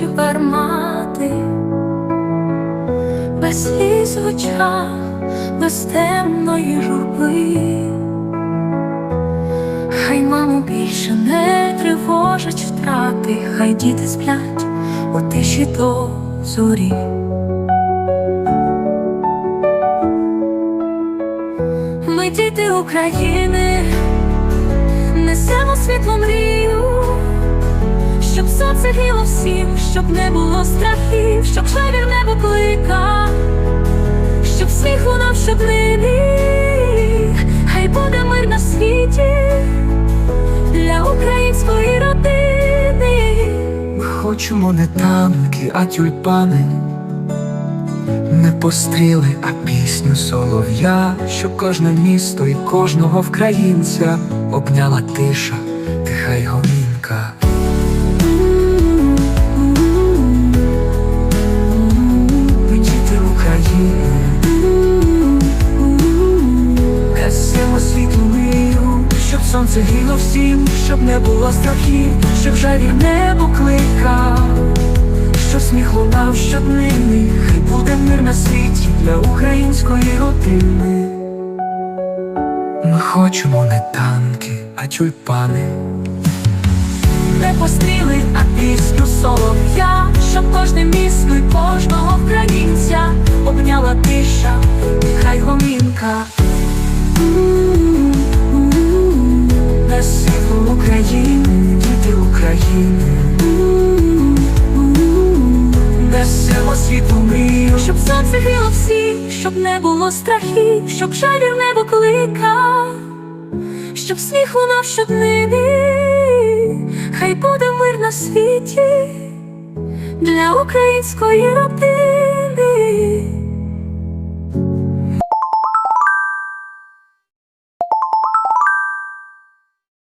тепер мати, без сліз в очах, без темної журби. Хай маму більше не тривожать втрати, хай діти сплять у тиші до зорі. Ми діти України, несемо світло мрію, щоб всім, щоб не було страхів, щоб шевір не покликав, щоб сміх лунав щоднині, хай буде мир на світі для української родини. Ми хочемо не танки, а тюльпани, не постріли, а пісню солов'я, щоб кожне місто і кожного українця обняла тиша, тиха й гомінка. Щоб всім, щоб не було страхів, щоб жарі не покликав, щоб сміх лунав щоднини, хай буде мир на світі для української родини. Ми хочемо не танки, а тюльпани. не постріли, а пісню солов'я, щоб кожне місто і кожного українця обняла тиша, хай гомінка. Щоб не було страхів, щоб жалів не покликав, щоб сміх лунав щоднини, хай буде мир на світі для української родини.